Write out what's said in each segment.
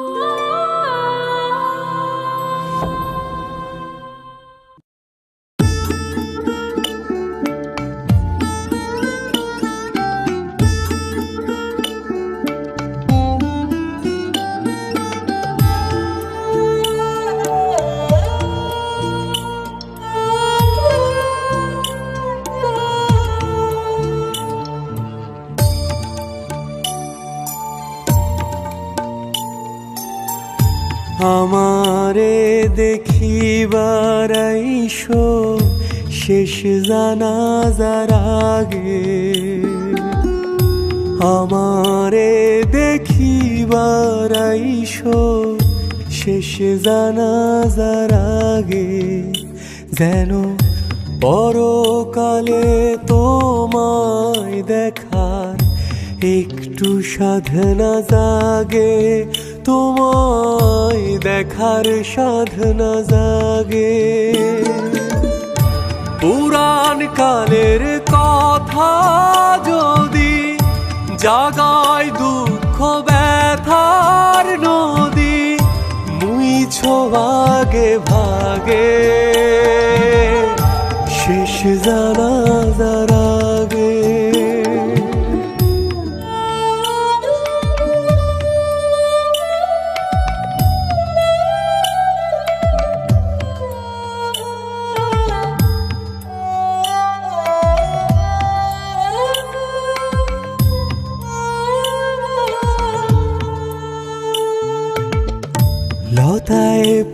Oh. আমারে দেখিবার আইসো, শেষ জানাজার আগে। আমারে দেখিবার আইসো, শেষ জানাজার আগে। যেন পরকালে তোমায় দেখার একটু সাধনা জাগে, তোমায় দেখার সাধনা জাগে। পুরাণ কালের কথা যদি জাগায় দুঃখ ব্যথার নদী, মুইছ ভাগে ভাগে। শেষ জানা আগে।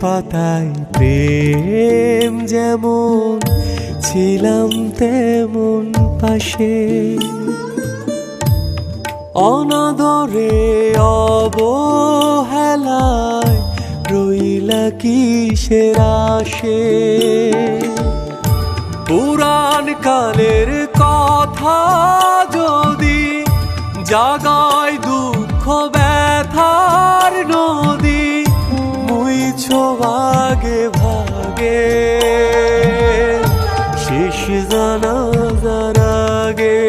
পাতায় প্রেম যেমন ছিলাম তেমন পাশে। অনাদরে অবহেলায় রইলা কিসের আসে পুরাণ কালের কথা যদি জাগায় দুঃখ ব্যথার নদী মুইছ ভাগে শেষ জানা আগে।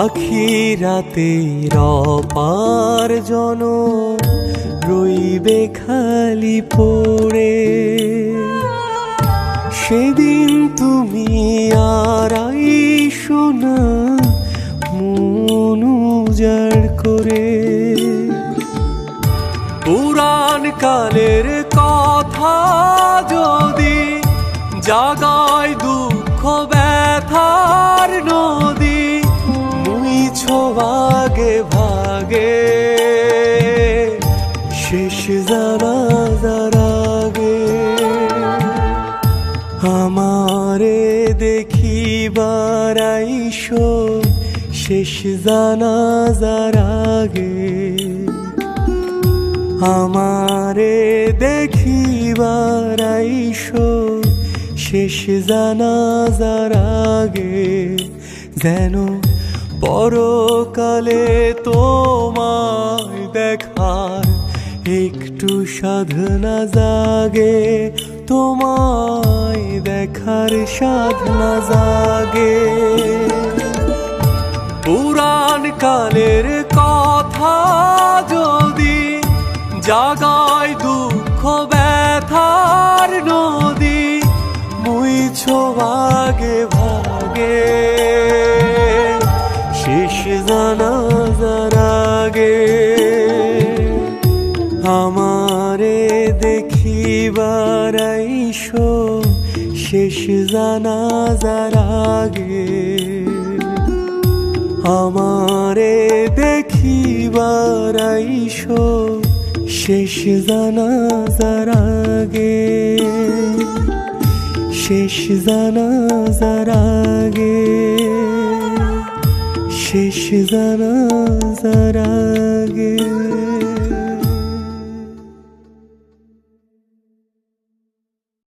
আখি রাতে রপার জন রইবে খালি পড়ে। সেদিন তুমি আর শোনা মন উজাড় করে। পুরাণ কালের কথা যদি জাগায় দুঃখ ব্যথার নদী আমারে দেখিবার আইসো, শেষ জানা আগে। আমারে দেখিবার আইসো, শেষ জানাজার আগে। যেন পরকালে তোমায় দেখার একটু সাধনা জাগে। তোমায় দেখার সাধনা জাগে। পুরাণ কালের কথা যদি জাগায় দুঃখ ব্যথার নদী, মুইছ ভাগে ভাগে। শেষ জানা আগে আমারে দেখিবার আইসো, শেষ জানা আগে। আমারে দেখিবার আইসো, শেষ জানাজার আগে। শেষ জানাজার আগে। শেষ জানাজার আগে।